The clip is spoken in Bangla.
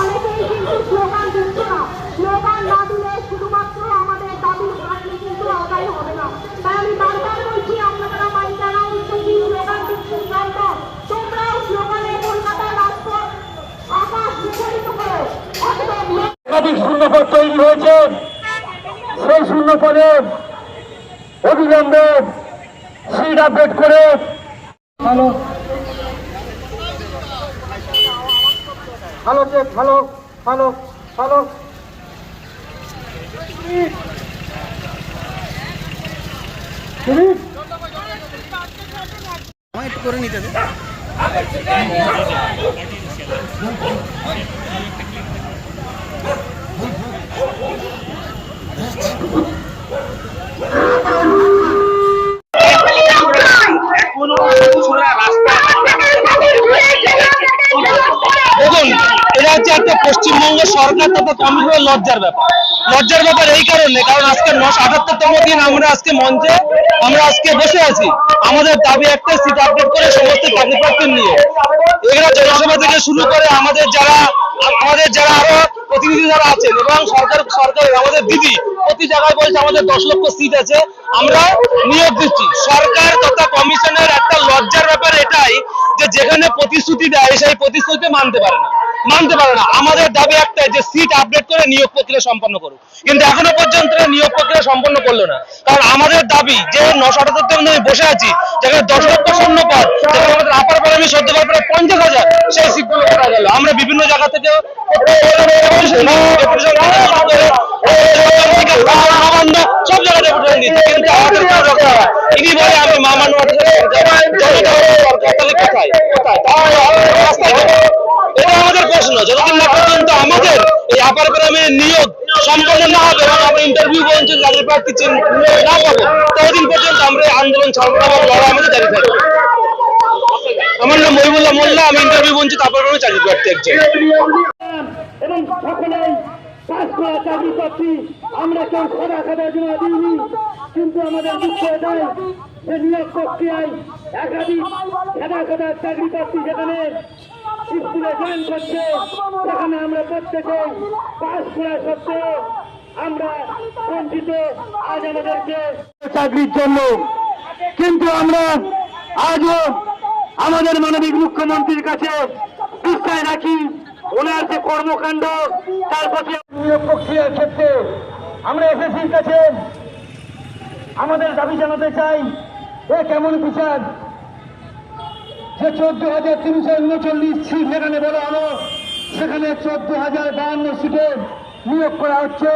অনেকেই কিন্তু স্লোগান দিচ্ছে না। স্লোগান না দিলে শুধুমাত্র আমাদের দাবি থাকলে কিন্তু আদায় হবে না। তাই আমি বারবার বলছি, আপনারা মাইকানা উঠছি স্লোগান দিচ্ছেন কেন তোমরাও স্লোগানে কলকাতার রাজপথ আকাশ মুখরিত করো। একদম তৈরি হয়েছে। সেই শূন্যপদে অবিলম্বে সিট আপডেট করে ভালো ভালো যে ভালো ভালো ভালো। করে নিতে পশ্চিমবঙ্গ সরকার তথা কমিশনের লজ্জার ব্যাপার। লজ্জার ব্যাপার এই কারণে, কারণ আজকে নশো আটাত্তরতম দিন আমরা আজকে মঞ্চে, আমরা আজকে বসে আছি। আমাদের দাবি একটা সিট আপডেট করে সমস্ত চাকরি নিয়ে। এগুলো জনসভা থেকে শুরু করে আমাদের যারা আমাদের যারা আরও প্রতিনিধি যারা আছেন এবং সরকার, সরকারের আমাদের দিদি, প্রতি জায়গায় বলছে আমাদের দশ লক্ষ সিট আছে। আমরা নিয়োগ দিচ্ছি। সরকার তথা কমিশনের একটা লজ্জার ব্যাপার এটাই যে যেখানে প্রতিশ্রুতি দেয়, সেই প্রতিশ্রুতি মানতে পারে না। মানতে পারে না। আমাদের দাবি একটাই যে সিট আপডেট করে নিয়োগ প্রক্রিয়া সম্পন্ন করুক। কিন্তু এখনও পর্যন্ত নিয়োগ প্রক্রিয়া সম্পন্ন করল না। কারণ আমাদের দাবি যে নশো আটাত্তর আমি বসে আছি যেখানে দশ লক্ষ শূন্য পদ যেখানে আমাদের আপার পারামি সদ্য প্রায় পঞ্চাশ হাজার, সেই সিটগুলো করা গেল। আমরা বিভিন্ন জায়গা থেকে সব বলে, আমি তাহলে কোথায়? কোথায়? প্রশ্ন, যতদিন না পর্যন্ত আমাদের এই আপার গ্রামের নিয়োগ সম্পন্ন না হবে আমরা ইন্টারভিউ পর্যন্ত চাকরি প্রার্থী না পাবো, ততদিন পর্যন্ত আমরা আন্দোলন ছাড়বো লড়াই আমাদের জারি থাকবে আমার নাম মহিবুল্লাহ মোল্লা, আমি ইন্টারভিউ বঞ্চিত আপার গ্রামে চাকরি প্রার্থী একজন। এবং সকলেই করা চাকরি পাচ্ছি আমরা কেউ সাদা খাতার জন্য দিইনি, কিন্তু আমাদের দুঃখ এটাই যে নিয়োগ প্রক্রিয়ায় একাধিক সাদা খাতার চাকরি পাচ্ছি যেখানে স্কুলে জয়েন করছে সেখানে আমরা প্রত্যেকে পাস করা সত্ত্বেও আমরা বঞ্চিত আজ আমাদেরকে চাকরির জন্য। কিন্তু আমরা আজও আমাদের মানবিক মুখ্যমন্ত্রীর কাছে বিশ্বাস রাখি। ওনার যে কর্মকাণ্ড, তার প্রতি প্রক্রিয়ার ক্ষেত্রে আমরা এসএসসির কাছে আমাদের দাবি জানাতে চাই, এ কেমন বিচার? যে চোদ্দ হাজার তিনশো উনচল্লিশ সিট সেখানে বলা হলো সেখানে চোদ্দ হাজার বাহান্ন সিটে নিয়োগ করা হচ্ছে